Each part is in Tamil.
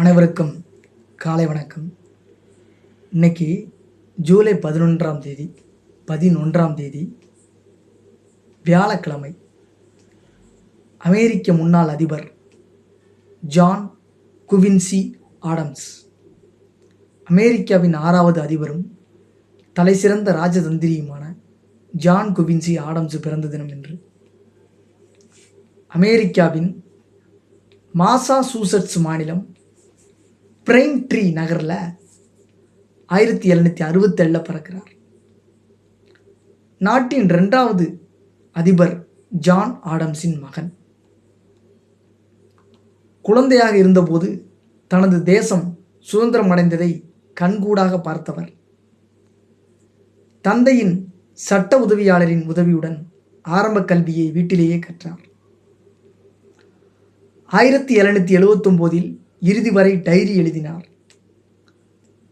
அனைவருக்கும் காலை வணக்கம். இன்னைக்கு ஜூலை பதினொன்றாம் தேதி பதினொன்றாம் தேதி வியாழக்கிழமை. அமெரிக்க முன்னாள் அதிபர் ஜான் குவின்சி ஆடம்ஸ். அமெரிக்காவின் ஆறாவது அதிபரும் தலைசிறந்த ராஜதந்திரியுமான ஜான் குவின்சி ஆடம்ஸ் பிறந்த தினம் என்று அமெரிக்காவின் மாசாசூசட்ஸ் மாநிலம் பிரெயின் ட்ரீ நகரில் ஆயிரத்தி எழுநூற்றி அறுபத்தேழில் பிறக்கிறார். நாட்டின் ரெண்டாவது அதிபர் ஜான் ஆடம்ஸின் மகன். குழந்தையாக இருந்தபோது தனது தேசம் சுதந்திரம் அடைந்ததை கண்கூடாக பார்த்தவர். தந்தையின் சட்ட உதவியாளரின் உதவியுடன் ஆரம்ப கல்வியை வீட்டிலேயே கற்றார். ஆயிரத்தி எழுநூற்றி எழுவத்தொம்போதில் இறுதி வரை டைரி எழுதினார்.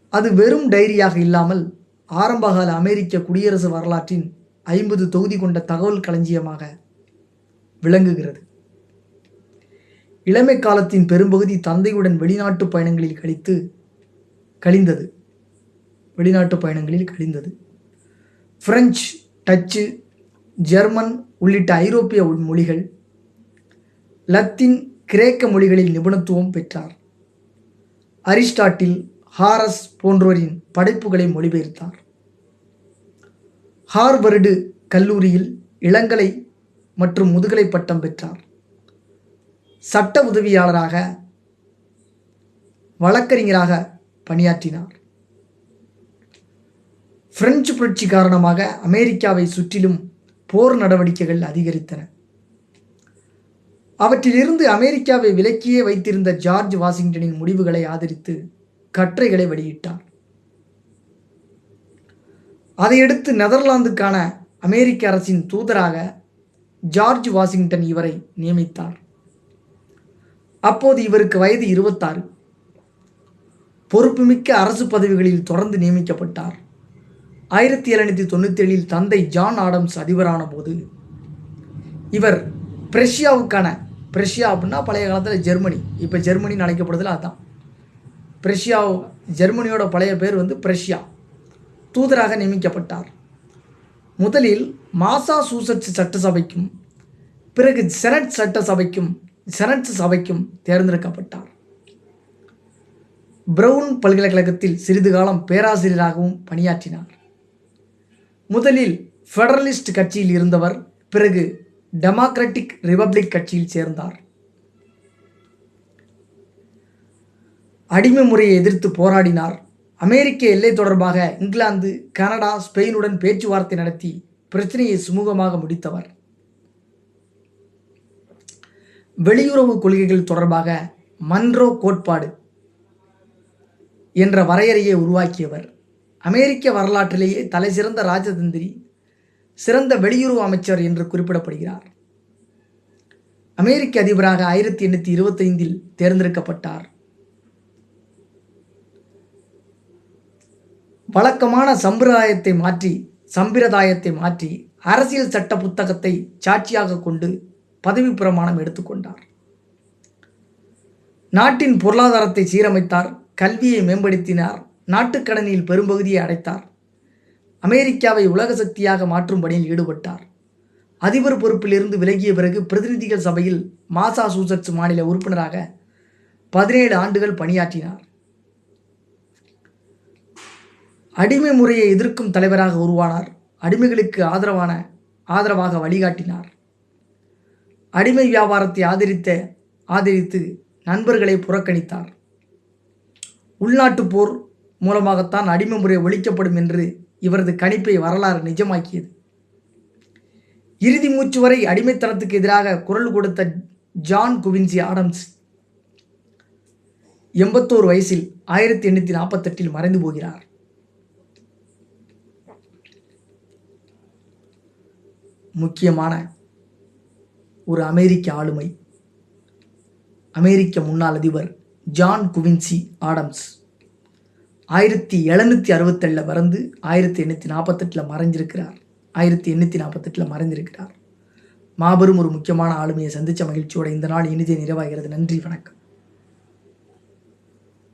அது வெறும் டைரியாக இல்லாமல் ஆரம்பகால அமெரிக்க குடியரசு வரலாற்றின் ஐம்பது தொகுதி கொண்ட தகவல் களஞ்சியமாக விளங்குகிறது. இளமை காலத்தின் பெரும்பகுதி தந்தையுடன் வெளிநாட்டு பயணங்களில் கழித்து கழிந்தது. வெளிநாட்டு பயணங்களில் கழிந்தது. பிரெஞ்சு டச்சு ஜெர்மன் உள்ளிட்ட ஐரோப்பிய மொழிகள் லத்தீன் கிரேக்க மொழிகளில் நிபுணத்துவம் பெற்றார். அரிஸ்டாட்டில் ஹாரஸ் போன்றோரின் படைப்புகளை மொழிபெயர்த்தார். ஹார்வர்டு கல்லூரியில் இளங்கலை மற்றும் முதுகலை பட்டம் பெற்றார். சட்ட உதவியாளராக வழக்கறிஞராக பணியாற்றினார். பிரெஞ்சு புரட்சி காரணமாக அமெரிக்காவை சுற்றிலும் போர் நடவடிக்கைகள் அதிகரித்தன. அவற்றிலிருந்து அமெரிக்காவை விலக்கியே வைத்திருந்த ஜார்ஜ் வாஷிங்டனின் முடிவுகளை ஆதரித்து கட்டுரைகளை வெளியிட்டார். அதையடுத்து நெதர்லாந்துக்கான அமெரிக்க அரசின் தூதராக ஜார்ஜ் வாஷிங்டன் இவரை நியமித்தார். அப்போது இவருக்கு வயது இருபத்தாறு. பொறுப்புமிக்க அரசு பதவிகளில் தொடர்ந்து நியமிக்கப்பட்டார். ஆயிரத்தி எழுநூற்றி தொண்ணூற்றி ஏழில் தந்தை ஜான் ஆடம்ஸ் அதிபரான போது இவர் பிரஷ்யாவுக்கான பிரஷ்யா அப்படின்னா பழைய காலத்தில் ஜெர்மனி. இப்போ ஜெர்மனின்னு அழைக்கப்படுதில்ல அதுதான் பிரஷ்யா ஜெர்மனியோட பழைய பேர் வந்து பிரஷ்யா. தூதராக நியமிக்கப்பட்டார். முதலில் மாசாசூசட்ஸ் சட்டசபைக்கும் பிறகு செனட் சட்டசபைக்கும் செனட் சபைக்கும் தேர்ந்தெடுக்கப்பட்டார். பிரவுன் பல்கலைக்கழகத்தில் சிறிது காலம் பேராசிரியராகவும் பணியாற்றினார். முதலில் ஃபெடரலிஸ்ட் கட்சியில் இருந்தவர் பிறகு டெமோக்ராட்டிக் ரிபப்ளிக் கட்சியில் சேர்ந்தார். அடிமை முறையை எதிர்த்து போராடினார். அமெரிக்க எல்லை தொடர்பாக இங்கிலாந்து கனடா ஸ்பெயினுடன் பேச்சுவார்த்தை நடத்தி பிரச்சனையை சுமூகமாக முடித்தவர். வெளியுறவு கொள்கைகள் தொடர்பாக மன்ரோ கோட்பாடு என்ற வரையறையை உருவாக்கியவர். அமெரிக்க வரலாற்றிலேயே தலைசிறந்த ராஜதந்திரி சிறந்த வெளியுறவு அமைச்சர் என்று குறிப்பிடப்படுகிறார். அமெரிக்க அதிபராக ஆயிரத்தி எண்ணூற்றி இருபத்தைந்தில் தேர்ந்தெடுக்கப்பட்டார். வழக்கமான சம்பிரதாயத்தை மாற்றி சம்பிரதாயத்தை மாற்றி அரசியல் சட்ட புத்தகத்தை சாட்சியாக கொண்டு பதவி பிரமாணம் எடுத்துக்கொண்டார் நாட்டின் பொருளாதாரத்தை சீரமைத்தார் கல்வியை மேம்படுத்தினார் நாட்டுக்கடனில் பெரும்பகுதியை அடைத்தார். அமெரிக்காவை உலக சக்தியாக மாற்றும் பணியில் ஈடுபட்டார். அதிபர் பொறுப்பிலிருந்து விலகிய பிறகு பிரதிநிதிகள் சபையில் மாசாசூசட்ஸ் மாநில உறுப்பினராக பதினேழு ஆண்டுகள் பணியாற்றினார். அடிமை முறையை எதிர்க்கும் தலைவராக உருவானார். அடிமைகளுக்கு ஆதரவான ஆதரவாக வழிகாட்டினார். அடிமை வியாபாரத்தை ஆதரித்த ஆதரித்து நண்பர்களை புறக்கணித்தார். உள்நாட்டு போர் மூலமாகத்தான் அடிமை முறை ஒழிக்கப்படும் என்று இவரது கணிப்பை வரலாறு நிஜமாக்கியது. இறுதி மூச்சு வரை அடிமைத்தனத்துக்கு எதிராக குரல் கொடுத்த ஜான் குவின்சி ஆடம்ஸ் எண்பத்தோரு வயசில் ஆயிரத்தி எண்ணூற்றி நாற்பத்தெட்டில் மறைந்து போகிறார். முக்கியமான ஒரு அமெரிக்க ஆளுமை அமெரிக்க முன்னாள் அதிபர் ஜான் குவின்சி ஆடம்ஸ். ஆயிரத்தி எழுநூற்றி அறுபத்தேழில் பறந்து ஆயிரத்தி எண்ணூற்றி நாற்பத்தெட்டில் மறைஞ்சிருக்கிறார். ஆயிரத்தி எண்ணூற்றி நாற்பத்தெட்டில் மறைஞ்சிருக்கிறார் மாபெரும் ஒரு முக்கியமான ஆளுமையை சந்தித்த மகிழ்ச்சியோட இந்த நாள் இனிதே நிறைவாகிறது. நன்றி வணக்கம்.